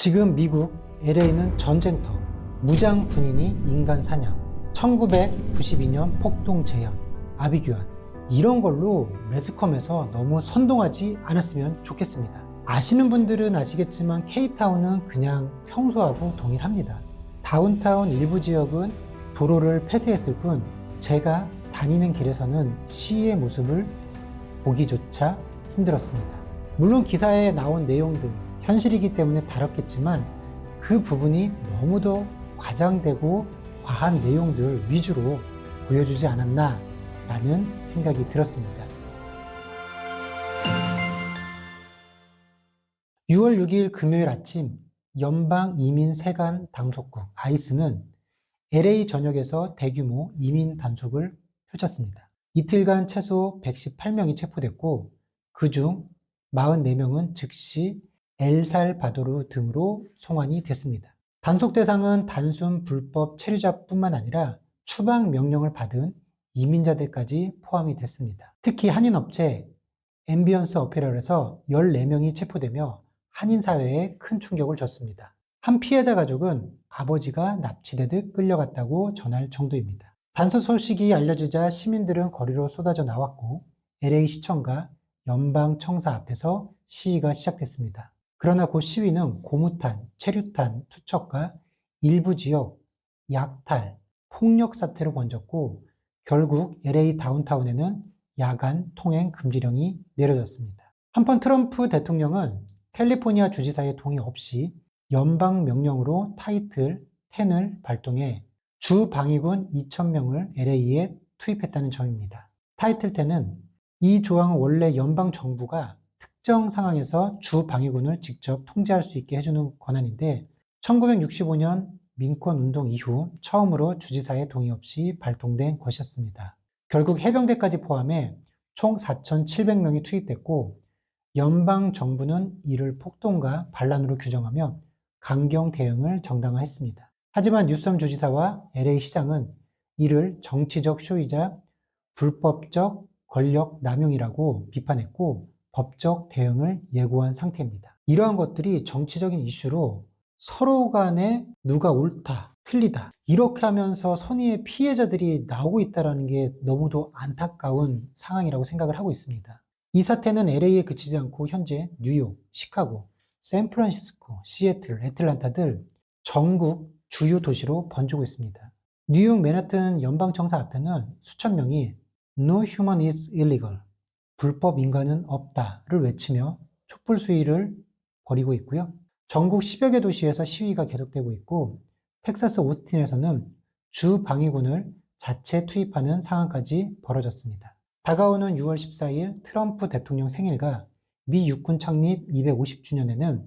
지금 미국 LA는 전쟁터, 무장 군인이 인간 사냥, 1992년 폭동 재현, 아비규환 이런 걸로 매스컴에서 너무 선동하지 않았으면 좋겠습니다. 아시는 분들은 아시겠지만 K타운은 그냥 평소하고 동일합니다. 다운타운 일부 지역은 도로를 폐쇄했을 뿐 제가 다니는 길에서는 시위의 모습을 보기조차 힘들었습니다. 물론 기사에 나온 내용들 현실이기 때문에 다뤘겠지만 그 부분이 너무도 과장되고 과한 내용들 위주로 보여주지 않았나 라는 생각이 들었습니다. 6월 6일 금요일 아침 연방 이민 세관 당속국 아이스는 LA 전역에서 대규모 이민 단속을 펼쳤습니다. 이틀간 최소 118명이 체포됐고 그중 44명은 즉시 엘살바도르 등으로 송환이 됐습니다. 단속 대상은 단순 불법 체류자뿐만 아니라 추방 명령을 받은 이민자들까지 포함이 됐습니다. 특히 한인 업체 앰비언스 어페럴에서 14명이 체포되며 한인 사회에 큰 충격을 줬습니다. 한 피해자 가족은 아버지가 납치되듯 끌려갔다고 전할 정도입니다. 단속 소식이 알려지자 시민들은 거리로 쏟아져 나왔고 LA 시청과 연방 청사 앞에서 시위가 시작됐습니다. 그러나 곧 시위는 고무탄, 체류탄 투척과 일부 지역 약탈, 폭력 사태로 번졌고 결국 LA 다운타운에는 야간 통행 금지령이 내려졌습니다. 한편 트럼프 대통령은 캘리포니아 주지사의 동의 없이 연방 명령으로 타이틀 10을 발동해 주 방위군 2,000명을 LA에 투입했다는 점입니다. 타이틀 10은 이 조항은 원래 연방 정부가 특정 상황에서 주 방위군을 직접 통제할 수 있게 해주는 권한인데 1965년 민권 운동 이후 처음으로 주지사의 동의 없이 발동된 것이었습니다. 결국 해병대까지 포함해 총 4,700명이 투입됐고 연방 정부는 이를 폭동과 반란으로 규정하며 강경 대응을 정당화했습니다. 하지만 뉴섬 주지사와 LA 시장은 이를 정치적 쇼이자 불법적 권력 남용이라고 비판했고 법적 대응을 예고한 상태입니다. 이러한 것들이 정치적인 이슈로 서로 간에 누가 옳다, 틀리다 이렇게 하면서 선의의 피해자들이 나오고 있다는 게 너무도 안타까운 상황이라고 생각을 하고 있습니다. 이 사태는 LA에 그치지 않고 현재 뉴욕, 시카고, 샌프란시스코, 시애틀, 애틀란타 등 전국 주요 도시로 번지고 있습니다. 뉴욕 맨하튼 연방청사 앞에는 수천 명이 No human is illegal. 불법 인간은 없다를 외치며 촛불 수위를 벌이고 있고요. 전국 10여 개 도시에서 시위가 계속되고 있고 텍사스 오스틴에서는 주 방위군을 자체 투입하는 상황까지 벌어졌습니다. 다가오는 6월 14일 트럼프 대통령 생일과 미 육군 창립 250주년에는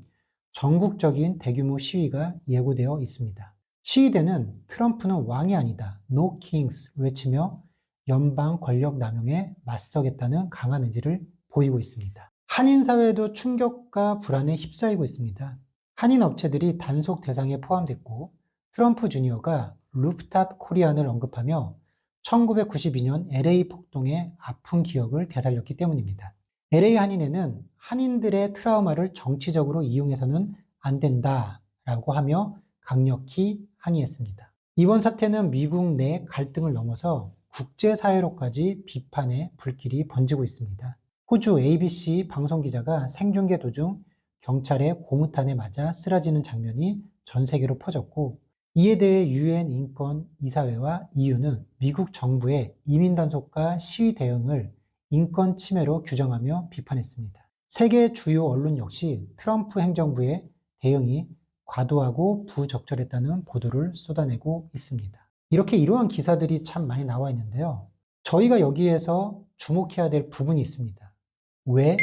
전국적인 대규모 시위가 예고되어 있습니다. 시위대는 트럼프는 왕이 아니다, no kings 외치며 연방 권력 남용에 맞서겠다는 강한 의지를 보이고 있습니다. 한인 사회도 충격과 불안에 휩싸이고 있습니다. 한인 업체들이 단속 대상에 포함됐고 트럼프 주니어가 루프탑 코리안을 언급하며 1992년 LA 폭동의 아픈 기억을 되살렸기 때문입니다. LA 한인회는 한인들의 트라우마를 정치적으로 이용해서는 안 된다라고 하며 강력히 항의했습니다. 이번 사태는 미국 내 갈등을 넘어서 국제사회로까지 비판의 불길이 번지고 있습니다. 호주 ABC 방송 기자가 생중계 도중 경찰의 고무탄에 맞아 쓰러지는 장면이 전 세계로 퍼졌고 이에 대해 유엔 인권 이사회와 EU는 미국 정부의 이민 단속과 시위 대응을 인권 침해로 규정하며 비판했습니다. 세계 주요 언론 역시 트럼프 행정부의 대응이 과도하고 부적절했다는 보도를 쏟아내고 있습니다. 이렇게 이러한 기사들이 참 많이 나와 있는데요. 저희가 여기에서 주목해야 될 부분이 있습니다. 왜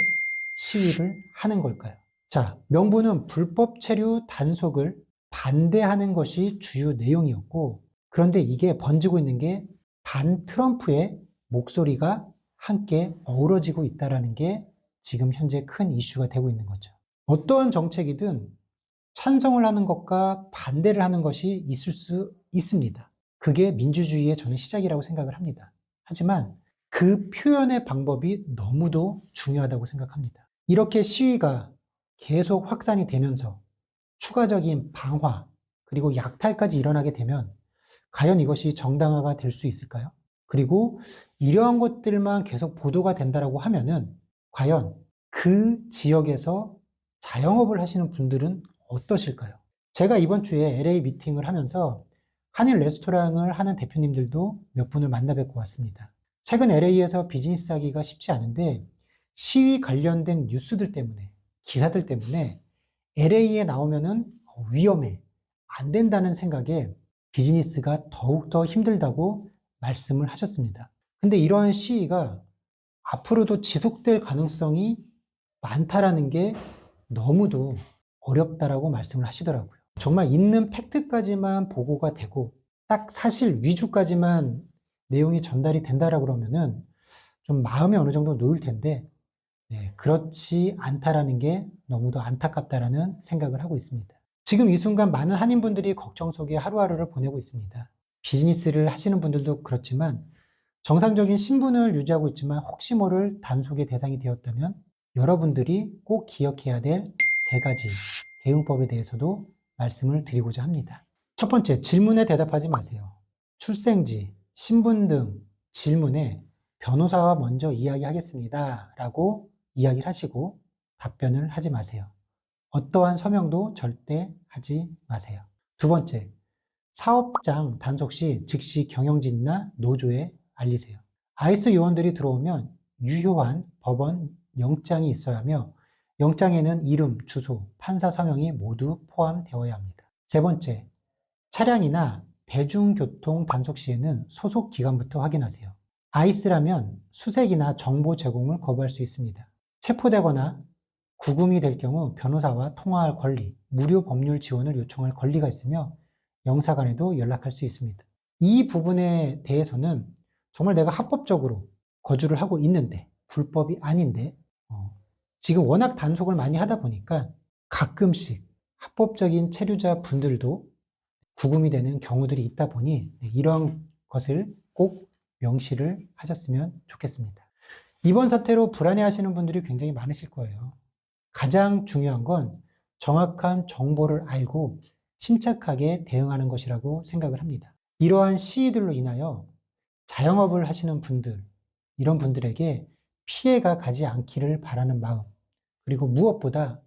시위를 하는 걸까요? 자, 명분은 불법 체류 단속을 반대하는 것이 주요 내용이었고, 그런데 이게 번지고 있는 게 반 트럼프의 목소리가 함께 어우러지고 있다는 게 지금 현재 큰 이슈가 되고 있는 거죠. 어떠한 정책이든 찬성을 하는 것과 반대를 하는 것이 있을 수 있습니다. 그게 민주주의의 저는 시작이라고 생각을 합니다. 하지만 그 표현의 방법이 너무도 중요하다고 생각합니다. 이렇게 시위가 계속 확산이 되면서 추가적인 방화, 그리고 약탈까지 일어나게 되면 과연 이것이 정당화가 될 수 있을까요? 그리고 이러한 것들만 계속 보도가 된다라고 하면은 과연 그 지역에서 자영업을 하시는 분들은 어떠실까요? 제가 이번 주에 LA 미팅을 하면서 한일 레스토랑을 하는 대표님들도 몇 분을 만나 뵙고 왔습니다. 최근 LA에서 비즈니스 하기가 쉽지 않은데 시위 관련된 뉴스들 때문에, 기사들 때문에 LA에 나오면은 위험해, 안 된다는 생각에 비즈니스가 더욱더 힘들다고 말씀을 하셨습니다. 근데 이러한 시위가 앞으로도 지속될 가능성이 많다라는 게 너무도 어렵다라고 말씀을 하시더라고요. 정말 있는 팩트까지만 보고가 되고 딱 사실 위주까지만 내용이 전달이 된다라고 그러면은 좀 마음이 어느 정도 놓일 텐데 네, 그렇지 않다라는 게 너무도 안타깝다라는 생각을 하고 있습니다. 지금 이 순간 많은 한인분들이 걱정 속에 하루하루를 보내고 있습니다. 비즈니스를 하시는 분들도 그렇지만 정상적인 신분을 유지하고 있지만 혹시 모를 단속의 대상이 되었다면 여러분들이 꼭 기억해야 될 세 가지 대응법에 대해서도 말씀을 드리고자 합니다. 첫 번째, 질문에 대답하지 마세요. 출생지, 신분 등 질문에 변호사와 먼저 이야기하겠습니다. 라고 이야기를 하시고 답변을 하지 마세요. 어떠한 서명도 절대 하지 마세요. 두 번째, 사업장 단속 시 즉시 경영진이나 노조에 알리세요. 아이스 요원들이 들어오면 유효한 법원 영장이 있어야 하며 영장에는 이름, 주소, 판사 서명이 모두 포함되어야 합니다. 세 번째, 차량이나 대중교통 단속 시에는 소속 기관부터 확인하세요. 아이스라면 수색이나 정보 제공을 거부할 수 있습니다. 체포되거나 구금이 될 경우 변호사와 통화할 권리, 무료 법률 지원을 요청할 권리가 있으며 영사관에도 연락할 수 있습니다. 이 부분에 대해서는 정말 내가 합법적으로 거주를 하고 있는데 불법이 아닌데 어, 지금 워낙 단속을 많이 하다 보니까 가끔씩 합법적인 체류자 분들도 구금이 되는 경우들이 있다 보니 네, 이런 것을 꼭 명시를 하셨으면 좋겠습니다. 이번 사태로 불안해 하시는 분들이 굉장히 많으실 거예요. 가장 중요한 건 정확한 정보를 알고 침착하게 대응하는 것이라고 생각을 합니다. 이러한 시위들로 인하여 자영업을 하시는 분들, 이런 분들에게 피해가 가지 않기를 바라는 마음, 그리고 무엇보다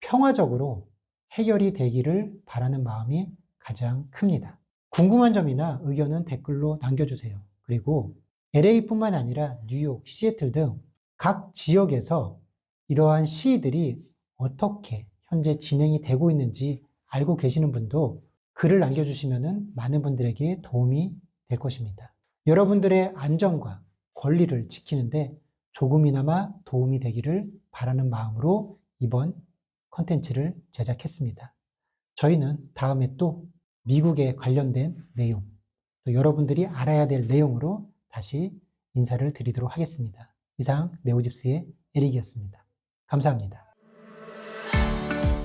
평화적으로 해결이 되기를 바라는 마음이 가장 큽니다. 궁금한 점이나 의견은 댓글로 남겨주세요. 그리고 LA뿐만 아니라 뉴욕, 시애틀 등 각 지역에서 이러한 시위들이 어떻게 현재 진행이 되고 있는지 알고 계시는 분도 글을 남겨주시면 많은 분들에게 도움이 될 것입니다. 여러분들의 안전과 권리를 지키는데 조금이나마 도움이 되기를 바라는 마음으로 이번 컨텐츠를 제작했습니다. 저희는 다음에 또 미국에 관련된 내용, 또 여러분들이 알아야 될 내용으로 다시 인사를 드리도록 하겠습니다. 이상 네오집스의 에릭이었습니다. 감사합니다.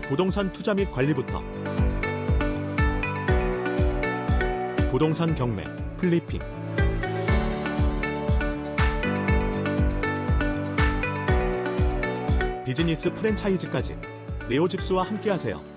부동산 투자 및 관리부터 부동산 경매, 플리핑 비즈니스 프랜차이즈까지 네오집스와 함께하세요.